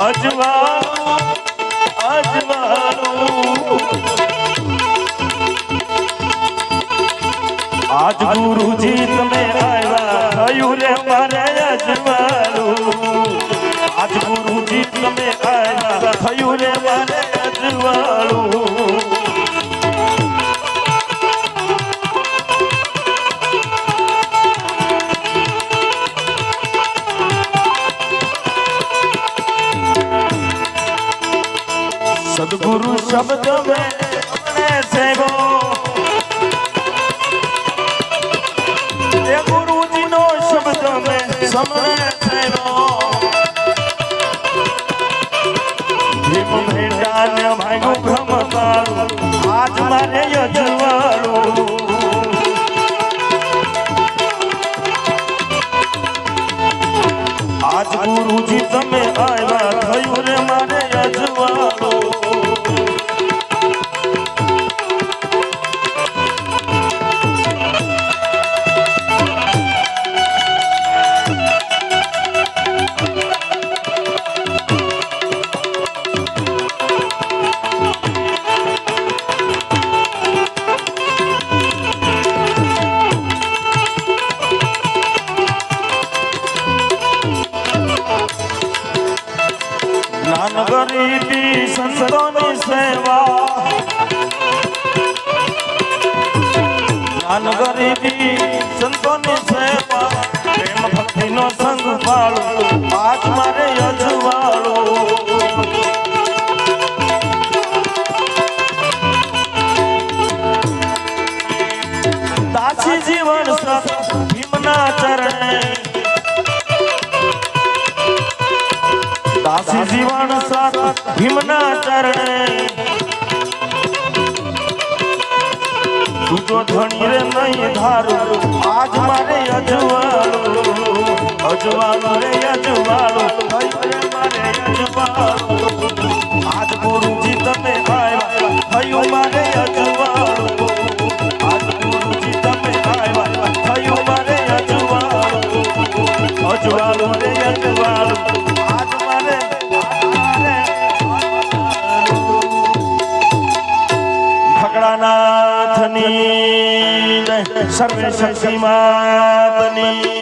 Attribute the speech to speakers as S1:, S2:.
S1: અજવાળું અજવાળું આજ ગુરુજી તમે આવ્યા થયું રે મારે અજવાળું આજ ગુરુજી તમે આવ્યા થયું રે મારે સદગુરુ શબ્દ મેં સેવો ગુરુજીનો શબ્દ મેં સમરે સેવો આજ ગુરુજી તમે આવ્યા થયું ગરીબી સંતોની સેવા. જ્ઞાન ગરીબી સંતોની સેવા. પ્રેમ ભક્તિનો સંગ પાળો આજ મારે અજવાળો. દાસી જીવન સત જીવન સાથ ભીમના ચરણે. તું જો ધણી રે નહીં ધારું. આજ મારે અજવાળો. ભગડાનાથની જય શક્તિ માતની